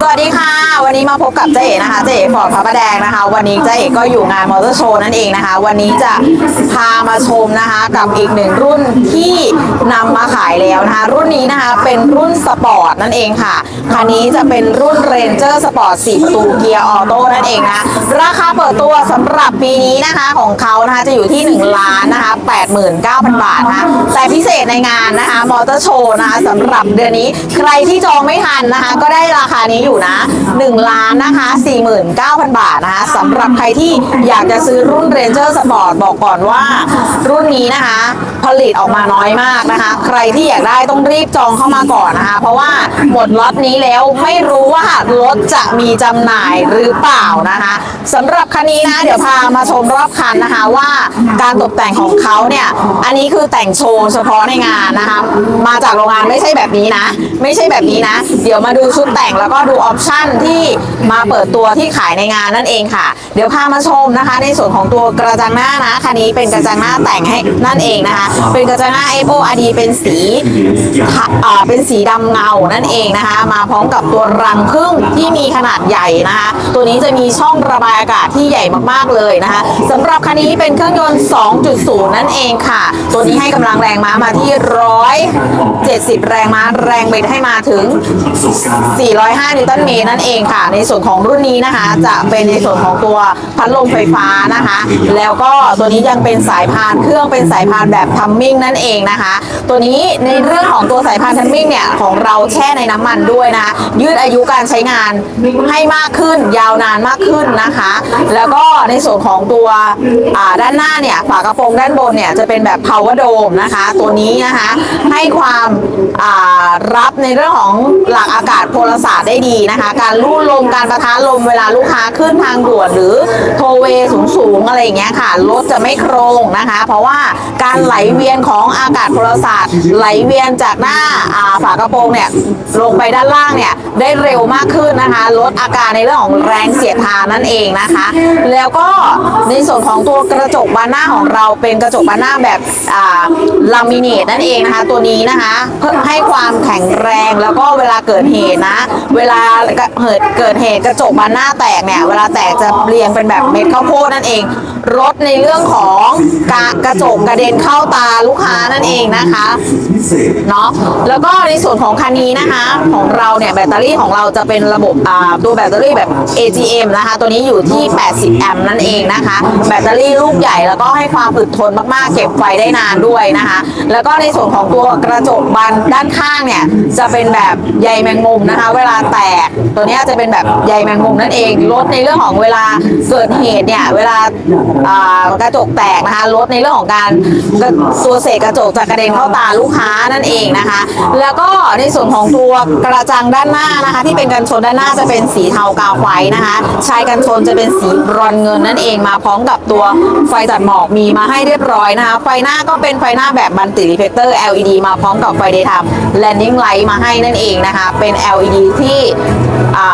สวัสดีค่ะวั นี้มาพบกับเจ๊นะคะ เจ๊ฟอร์ดพระประแดงนะคะ วันนี้เจ๊ก็อยู่งานมอเตอร์โชว์นั่นเองนะคะ วันนี้จะพามาชมนะคะกับอีกหนึ่งรุ่นที่นำมาขายแล้วนะคะ รุ่นนี้นะคะเป็นรุ่นสปอร์ตนั่นเองค่ะ คันนี้จะเป็นรุ่น Ranger Sport 4ประตูเกียร์ออโต้นั่นเองนะ ราคาเปิดตัวสำหรับปีนี้นะคะของเขานะคะจะอยู่ที่1ล้านนะคะ89,000บาทนะคะ แต่พิเศษในงานนะคะมอเตอร์โชว์นะคะสำหรับเดือนนี้ใครที่จองไม่ทันนะคะ ก็ได้ราคานี้อยู่นะ1ล้านนะคะ 49,000 บาทนะคะสำหรับใครที่อยากจะซื้อรุ่น Ranger Sport บอกก่อนว่า รุ่นนี้นะคะ ผลิตออกมาน้อยมากนะคะ ใครที่อยากได้ต้องรีบจองเข้ามาก่อนนะคะ เพราะว่าหมดล็อตนี้แล้วไม่รู้ว่ารถจะมีจำหน่ายหรือเปล่านะคะสำหรับคันนี้นะ เดี๋ยวพามาชมรอบคันนะคะว่าการตกแต่งของเขาเนี่ยอันนี้คือแต่งโชว์เฉพาะในงานนะคะ มาจากโรงงานไม่ใช่แบบนี้นะ ไม่ใช่แบบนี้นะ เดี๋ยวมาดูชุดแต่งแล้วก็ดูออปชั่นที่มาเปิดตัวที่ขายในงานนั่นเองค่ะ เดี๋ยวพามาชมนะคะ ในส่วนของตัวกระจังหน้านะคันนี้เป็นกระจังหน้าแต่งให้นั่นเองนะคะ เป็นกระจังหน้า f o r d เป็นสีเป็นสีดำเงานั่นเองนะคะ มาพร้อมกับตัวรังพึ่งที่มีขนาดใหญ่นะคะ ตัวนี้จะมีช่องระบายอากาศที่ใหญ่มากๆเลยนะคะสำหรับคันนี้เป็นเครื่องยนต์ 2.0 นั่นเองค่ะ ตัวนี้ให้กำลังแรงม้ามาที่ 170 แรงม้าแรงเบรให้มาถึง 405 นิวตันเมตรนั่นเองค่ะในส่วนของรุ่นนี้นะคะ จะเป็นในส่วนของตัวพัดลมไฟฟ้านะคะ แล้วก็ตัวนี้ยังเป็นสายพานเครื่องเป็นสายพานแบบทัมมิ่งนั่นเองนะคะ ตัวนี้ในเรื่องของตัวสายพานทัมมิ่งเนี่ยของเราแช่ในน้ำมันด้วยนะคะยืดอายุการใช้งานให้มากขึ้นยาวนานมากขึ้นนะคะ แล้วก็ในส่วนของตัวด้านหน้าเนี่ยฝากระโปรงด้านบนเนี่ยจะเป็นแบบ power dome นะคะ ตัวนี้นะคะให้ความรับในเรื่องของหลักอากาศโพลศาสตร์ได้ดีนะคะ การลู่ลมการประทะลมเวลาลูกค้าขึ้นทางด่วนหรือโทเวสูงสูงๆอะไรอย่างเงี้ยค่ะรถจะไม่โครงนะคะ เพราะว่าการไหลเวียนของอากาศพลศาสตร์ไหลเวียนจากหน้าอ่าฝากระโปรงเนี่ยลงไปด้านล่างเนี่ยได้เร็วมากขึ้นนะคะ ลดอาการในเรื่องของแรงเสียดทานนั่นเองนะคะ แล้วก็ในส่วนของตัวกระจกบานหน้าของเราเป็นกระจกบานหน้าแบบอ่าลามิเนตนั่นเองนะคะ ตัวนี้นะคะเพื่อให้ความแข็งแรงแล้วก็เวลาเกิดเหตุนะ เวลาเกิดเกิดเหตุกระจกบานหน้าแตกเนี่ย เวลาแตกจะเรียงเป็นแบบเม็ดข้าวโพดนั่นเองลดในเรื่องของกระกระจกกระเด็นเข้าตาลูกค้านั่นเองนะคะเนาะแล้วก็ในส่วนของคันนี้นะคะ ของเราเนี่ยแบตเตอรี่ของเราจะเป็นระบบอ่าตัวแบตเตอรี่แบบ AGM นะคะ ตัวนี้อยู่ที่ 80 แอมป์นั่นเองนะคะ แบตเตอรี่ลูกใหญ่แล้วก็ให้ความอดทนมากๆ เก็บไฟได้นานด้วยนะคะ แล้วก็ในส่วนของตัวกระจกบานด้านข้างเนี่ยจะเป็นแบบใยแมงมุมนะคะ เวลาแตกตัวเนี้ยจะเป็นแบบใยแมงมุมนั่นเอง ลดในเรื่องของเวลาเกิดเหตุเนี่ยเวลาอ่ากระจกแตกนะคะลดในเรื่องของการตัวเศษกระจกจะกระเด็นเข้าตาลูกค้านั่นเองนะคะ แล้วก็ในส่วนของตัวกระจังด้านหน้านะคะ ที่เป็นกันชนด้านหน้าจะเป็นสีเทากาวไฟนะคะชายกันชนจะเป็นสีบรอนเงินนั่นเองมาพร้อมกับตัวไฟตัดหมอกมีมาให้เรียบร้อยนะคะ ไฟหน้าก็เป็นไฟหน้าแบบบันติรีเฟกเตอร์ LED มาพร้อมกับไฟ daytime landing light มาให้นั่นเองนะคะ เป็น LED ที่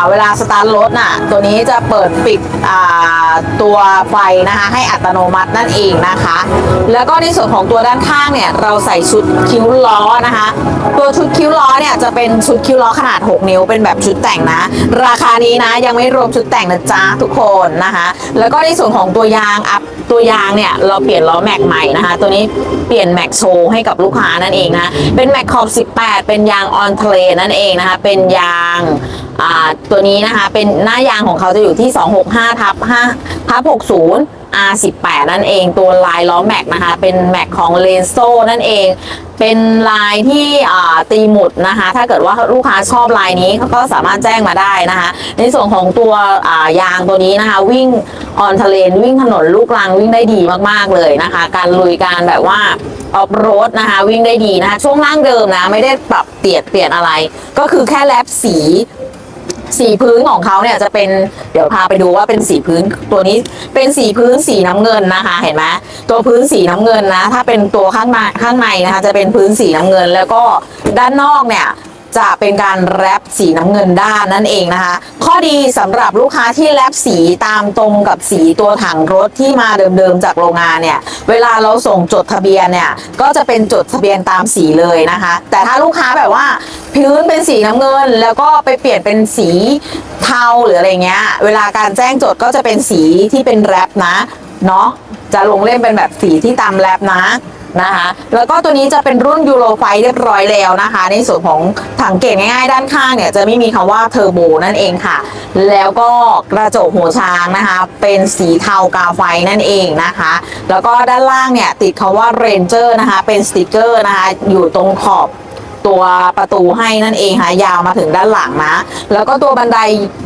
เวลาสตาร์ทรถน่ะ ตัวนี้จะเปิดปิดอ่าตัวไฟนะคะให้อัตโนมัตินั่นเองนะคะ แล้วก็ในส่วนของตัวด้านข้างเนี่ยเราใส่ชุดคิ้วล้อนะคะ ตัวชุดคิ้วล้อเนี่ยจะเป็นชุดคิ้วล้อขนาด 6 นิ้วเป็นแบบชุดแต่งนะ ราคานี้นะยังไม่รวมชุดแต่งนะจ๊ะทุกคนนะคะ แล้วก็ในส่วนของตัวยางอัพตัวยางเนี่ยเราเปลี่ยนล้อแม็กใหม่นะคะ ตัวนี้เปลี่ยนแม็กโชว์ให้กับลูกค้านั่นเองนะ เป็นแม็กขอบ 18 เป็นยางออนเทรนั่นเองนะคะ เป็นยางอ่าตัวนี้นะคะเป็นหน้ายางของเขาจะอยู่ที่ 265ทับ5 ทับ60 R18 นั่นเองตัวลายล้อแม็กนะคะ เป็นแม็กของเลนโซนั่นเอง เป็นลายที่ตีหมุดนะคะ ถ้าเกิดว่าลูกค้าชอบลายนี้เขาก็สามารถแจ้งมาได้นะคะ ในส่วนของตัวยางตัวนี้นะคะ วิ่งออนทะเลนวิ่งถนนลูกรังวิ่งได้ดีมากๆเลยนะคะ การลุยการแบบว่าออฟโรดนะคะ วิ่งได้ดีนะคะ ช่วงล่างเดิมนะ ไม่ได้ปรับเปลี่ยนเปลี่ยนอะไร ก็คือแค่แลบสี สีพื้นของเขาเนี่ยจะเป็นเดี๋ยวพาไปดูว่าเป็นสีพื้นตัวนี้เป็นสีพื้นสีน้ำเงินนะคะ เห็นไหมตัวพื้นสีน้ำเงินนะ ถ้าเป็นตัวข้างในข้างในนะคะ จะเป็นพื้นสีน้ำเงิน แล้วก็ด้านนอกเนี่ย จะเป็นการแรปสีน้ำเงินด้านนั่นเองนะคะ ข้อดีสำหรับลูกค้าที่แรปสีตามตรงกับสีตัวถังรถที่มาเดิมๆจากโรงงานเนี่ย เวลาเราส่งจดทะเบียนเนี่ย ก็จะเป็นจดทะเบียนตามสีเลยนะคะ แต่ถ้าลูกค้าแบบว่าพื้นเป็นสีน้ำเงิน แล้วก็ไปเปลี่ยนเป็นสีเทาหรืออะไรเงี้ย เวลาการแจ้งจดก็จะเป็นสีที่เป็นแรปนะ เนาะจะลงเล่มเป็นแบบสีที่ตามแรปนะ นะคะ แล้วก็ตัวนี้จะเป็นรุ่นยูโรไฟเรียบร้อยแล้วนะคะ ในส่วนของถังเก่งง่ายๆ ด้านข้างเนี่ยจะไม่มีคำว่าเทอร์โบนั่นเองค่ะ แล้วก็กระจกหัวช้างนะคะ เป็นสีเทากาไฟนั่นเองนะคะ แล้วก็ด้านล่างเนี่ยติดคำว่าเรนเจอร์นะคะ เป็นสติกเกอร์นะคะ อยู่ตรงขอบ ตัวประตูให้นั่นเองค่ะยาวมาถึงด้านหลังนะ แล้วก็ตัวบันได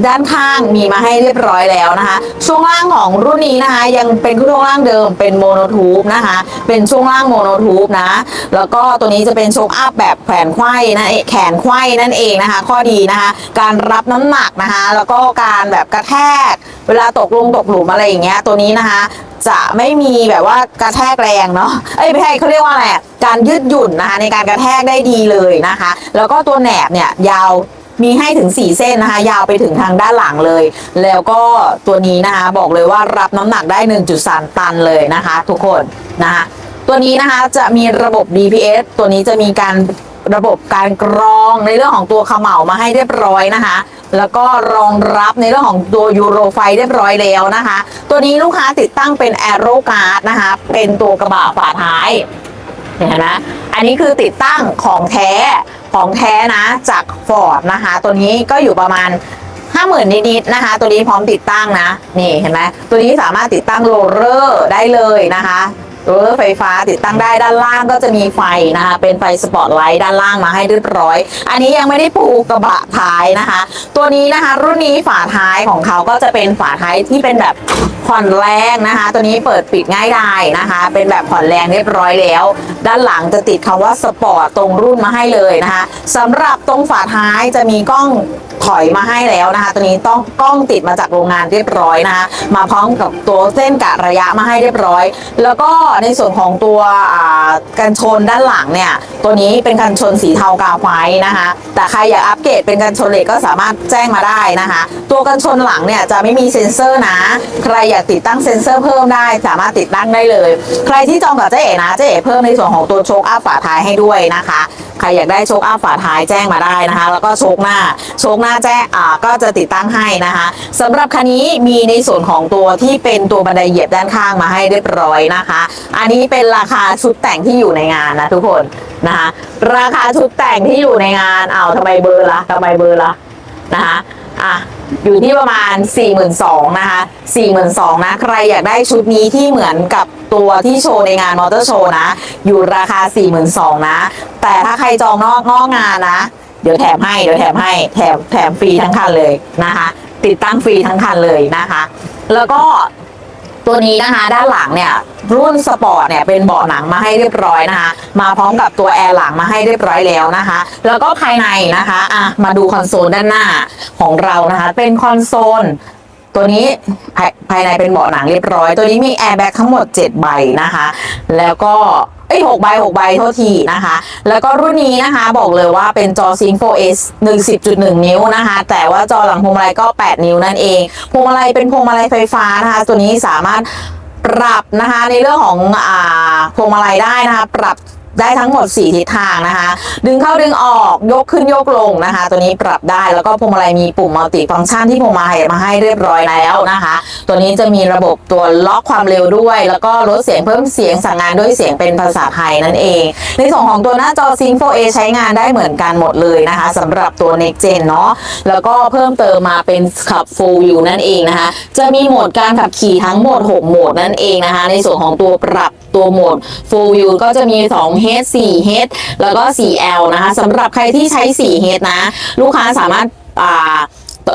ด้านข้างมีมาให้เรียบร้อยแล้วนะคะ ช่วงล่างของรุ่นนี้นะคะยังเป็นช่วงล่างเดิมเป็นโมโนทูบนะคะ เป็นช่วงล่างโมโนทูบนะ แล้วก็ตัวนี้จะเป็นโชคอัพแบบแขวนไขว้นะแขนไขว้นั่นเองนะคะ ข้อดีนะคะ การรับน้ำหนักนะคะ แล้วก็การแบบกระแทก เวลาตกลงตกหลุมอะไรอย่างเงี้ยตัวนี้นะคะ จะไม่มีแบบว่ากระแทกแรงเนาะเอ้ยไม่ใช่เขาเรียกว่าอะไรการยืดหยุ่นนะคะในการกระแทกได้ดีเลยนะคะ แล้วก็ตัวแหนบเนี่ยยาวมีให้ถึง 4 เส้นนะคะ ยาวไปถึงทางด้านหลังเลย แล้วก็ตัวนี้นะคะ บอกเลยว่ารับน้ำหนักได้ 1.3 ตันเลยนะคะ ทุกคนนะคะตัวนี้นะคะจะมีระบบ DPS ตัวนี้จะมีการ ระบบการกรองในเรื่องของตัวเขม่ามาให้เรียบร้อยนะคะ แล้วก็รองรับในเรื่องของตัวยูโรไฟเรียบร้อยแล้วนะคะ ตัวนี้ลูกค้าติดตั้งเป็น a อ r o g u a r d นะคะ เป็นตัวกระบะฝาท้ายเห็นไหมอันนี้คือติดตั้งของแท้ของแท้นะจากฟอร์ดนะคะ ตัวนี้ก็อยู่ประมาณห้าหมื่นนิดๆนะคะ ตัวนี้พร้อมติดตั้งนะ นี่เห็นไหมตัวนี้สามารถติดตั้งโรลเลอร์ได้เลยนะคะ โรลเลอร์ไฟฟ้าติดตั้งได้ด้านล่างก็จะมีไฟนะคะ เป็นไฟสปอตไลท์ด้านล่างมาให้เรียบร้อย อันนี้ยังไม่ได้ปูกระบะท้ายนะคะ ตัวนี้นะคะ รุ่นนี้ฝาท้ายของเขาก็จะเป็นฝาท้ายที่เป็นแบบ ผ่อนแรงนะคะ ตัวนี้เปิดปิดง่ายได้นะคะ เป็นแบบผ่อนแรงเรียบร้อยแล้ว ด้านหลังจะติดคำว่าสปอร์ตตรงรุ่นมาให้เลยนะคะสำหรับตรงฝาท้ายจะมีกล้องถอยมาให้แล้วนะคะ ตัวนี้ต้องกล้องติดมาจากโรงงานเรียบร้อยนะคะ มาพร้อมกับตัวเส้นกะระยะมาให้เรียบร้อย แล้วก็ในส่วนของตัวกันชนด้านหลังเนี่ย ตัวนี้เป็นกันชนสีเทากาไฟนะคะ แต่ใครอยากอัปเกรดเป็นกันชนเหล็กก็สามารถแจ้งมาได้นะคะ ตัวกันชนหลังเนี่ยจะไม่มีเซ็นเซอร์นะ ใครอยากติดตั้งเซ็นเซอร์เพิ่มได้สามารถติดตั้งได้เลย ใครที่จองกับเจ๊เอ๋นะเจ๊เอ๋เพิ่มในส่วนของตัวโชคอัพฝาท้ายให้ด้วยนะคะใครอยากได้โชคอัพฝาท้ายแจ้งมาได้นะคะ แล้วก็โชคหน้าโชคหน้าแจ้งอ่าก็จะติดตั้งให้นะคะสำหรับคันนี้มีในส่วนของตัวที่เป็นตัวบันไดเหยียบด้านข้างมาให้เรียบร้อยนะคะ อันนี้เป็นราคาชุดแต่งที่อยู่ในงานนะทุกคนนะคะราคาชุดแต่งที่อยู่ในงานเอาทำไมเบอร์ละทำไมเบอร์ละนะคะอะ อยู่ที่ประมาณ 4 2 0 0 0นะคะ42,000นะ ใครอยากได้ชุดนี้ที่เหมือนกับตัวที่โชว์ในงานมอเตอร์โชว์นะ อยู่ราคา 42,000นะ แต่ถ้าใครจองนอกนอกงานนะ เดี๋ยวแถมให้ เดี๋ยวแถมให้ แถมแถมฟรีทั้งคันเลยนะคะ ติดตั้งฟรีทั้งคันเลยนะคะ แล้วก็ ตัวนี้นะคะ ด้านหลังเนี่ยรุ่นสปอร์ตเนี่ยเป็นเบาะหนังมาให้เรียบร้อยนะคะ มาพร้อมกับตัวแอร์หลังมาให้เรียบร้อยแล้วนะคะ แล้วก็ภายในนะคะอะมาดูคอนโซลด้านหน้าของเรานะคะ เป็นคอนโซลตัวนี้ภายในเป็นเบาะหนังเรียบร้อย ตัวนี้มีแอร์แบ็กทั้งหมด 7 ใบนะคะ แล้วก็ เอ้ยหกใบหกใบเท่าทีนะคะ แล้วก็รุ่นนี้นะคะบอกเลยว่าเป็นจอซิงโฟ S 10.1นิ้วนะคะ แต่ว่าจอหลังพวงมาลัยก็8นิ้วนั่นเองพวงมาลัยเป็นพวงมาลัยไฟฟ้านะคะ ตัวนี้สามารถปรับนะคะในเรื่องของอ่าพวงมาลัยได้นะคะ ปรับ ได้ทั้งหมด 4 ทิศทางนะคะ ดึงเข้าดึงออกยกขึ้นยกลงนะคะ ตัวนี้ปรับได้แล้วก็พวงมาลัยมีปุ่มมัลติฟังก์ชันที่พวงมาลัยมาให้เรียบร้อยแล้วนะคะ ตัวนี้จะมีระบบตัวล็อกความเร็วด้วย แล้วก็ลดเสียงเพิ่มเสียงสั่งงานด้วยเสียงเป็นภาษาไทยนั่นเอง ในส่วนของตัวหน้าจอ Sync 4A ใช้งานได้เหมือนกันหมดเลยนะคะสำหรับตัว Next Gen เนาะแล้วก็เพิ่มเติมมาเป็นขับ Full View นั่นเองนะคะ จะมีโหมดการขับขี่ทั้งหมด 6 โหมดนั่นเองนะคะ ในส่วนของตัวปรับตัวโหมด Full View ก็จะมี 2H 4H แล้วก็ 4L นะคะสำหรับใครที่ใช้ 4H นะ ลูกค้าสามารถอ่า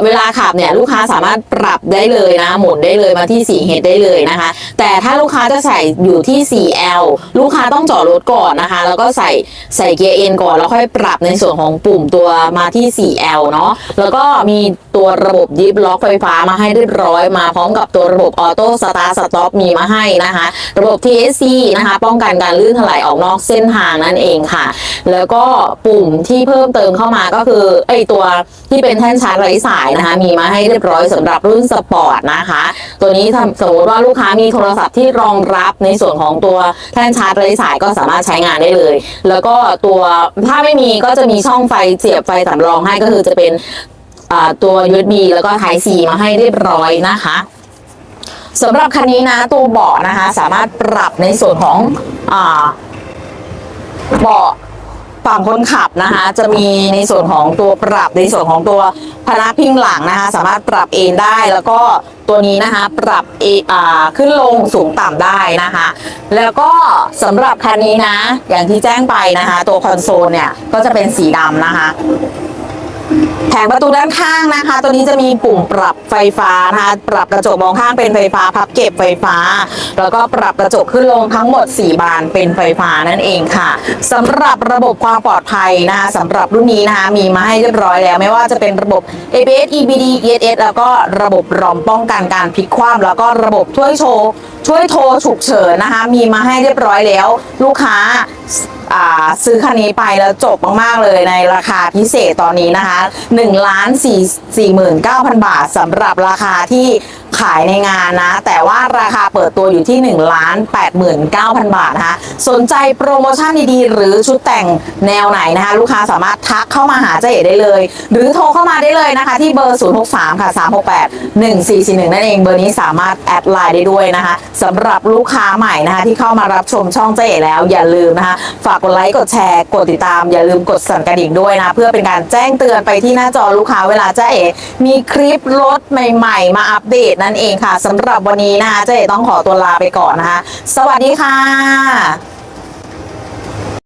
เวลาขับเนี่ยลูกค้าสามารถปรับได้เลยนะ หมุนได้เลยมาที่ 4 h ได้เลยนะคะ แต่ถ้าลูกค้าจะใส่อยู่ที่ 4L ลูกค้าต้องจอดรถก่อนนะคะ แล้วก็ใส่ใส่เกียร์เอ็นก่อน แล้วค่อยปรับในส่วนของปุ่มตัวมาที่ 4L เนาะแล้วก็มีตัวระบบดิฟล็อกไฟฟ้ามาให้เรียบร้อยมาพร้อมกับตัวระบบออโต้สตาร์สต็อปมีมาให้นะคะ ระบบ TSC นะคะ ป้องกันการลื่นถลายออกนอกเส้นทางนั่นเองค่ะ แล้วก็ปุ่มที่เพิ่มเติมเข้ามาก็คือไอตัวที่เป็นแท่นชาร์จไร้สายนะคะ มีมาให้เรียบร้อยสำหรับรุ่นสปอร์ตนะคะ ตัวนี้สมมติว่าลูกค้ามีโทรศัพท์ที่รองรับในส่วนของตัวแท่นชาร์จไร้สายก็สามารถใช้งานได้เลย แล้วก็ตัวถ้าไม่มีก็จะมีช่องไฟเสียบไฟสำรองให้ก็คือจะเป็นตัว USB แล้วก็ Type C มาให้เรียบร้อยนะคะสำหรับคันนี้นะตัวเบาะนะคะ สามารถปรับในส่วนของเบาะ ฝั่งคนขับนะคะ จะมีในส่วนของตัวปรับในส่วนของตัวพนักพิงหลังนะคะ สามารถปรับเองได้แล้วก็ตัวนี้นะคะ ปรับเออขึ้นลงสูงต่ำได้นะคะ แล้วก็สำหรับคันนี้นะ อย่างที่แจ้งไปนะคะ ตัวคอนโซลเนี่ยก็จะเป็นสีดำนะคะ แผงประตูด้านข้างนะคะ ตัวนี้จะมีปุ่มปรับไฟฟ้านะคะ ปรับกระจกมองข้างเป็นไฟฟ้า พับเก็บไฟฟ้า แล้วก็ปรับกระจกขึ้นลงทั้งหมด 4 บานเป็นไฟฟ้านั่นเองค่ะสำหรับระบบความปลอดภัยนะคะสำหรับรุ่นนี้นะคะมีมาให้เรียบร้อยแล้ว ไม่ว่าจะเป็นระบบ ABS EBD ESS แล้วก็ระบบรอมป้องกันการพลิกคว่ำแล้วก็ระบบช่วยโชว์ ช่วยโทรฉุกเฉินนะคะ มีมาให้เรียบร้อยแล้ว ลูกค้าซื้อคันนี้ไปแล้วจบมาก ๆ เลยในราคาพิเศษตอนนี้นะคะ1ล้าน4 49,000 บาทสำหรับราคาที่ ขายในงานนะ แต่ว่าราคาเปิดตัวอยู่ที่1ล้าน89,000บาทนะคะสนใจโปรโมชั่นดีๆ หรือชุดแต่งแนวไหนนะคะ ลูกค้าสามารถทักเข้ามาหาเจ๊เอ๋ได้เลย หรือโทรเข้ามาได้เลยนะคะ ที่เบอร์ 063 ค่ะ 368 1441 นั่นเองเบอร์นี้สามารถแอดไลน์ได้ด้วยนะคะสำหรับลูกค้าใหม่นะคะ ที่เข้ามารับชมช่องเจ๊เอ๋แล้วอย่าลืมนะคะฝากกดไลค์กดแชร์กดติดตาม อย่าลืมกดสั่นกระดิ่งด้วยนะเพื่อเป็นการแจ้งเตือนไปที่หน้าจอลูกค้าเวลาเจ๊เอ๋มีคลิปรถใหม่ ๆ มาอัปเดตนั่นเองค่ะสำหรับวันนี้นะคะเจ๊ต้องขอตัวลาไปก่อนนะคะ สวัสดีค่ะ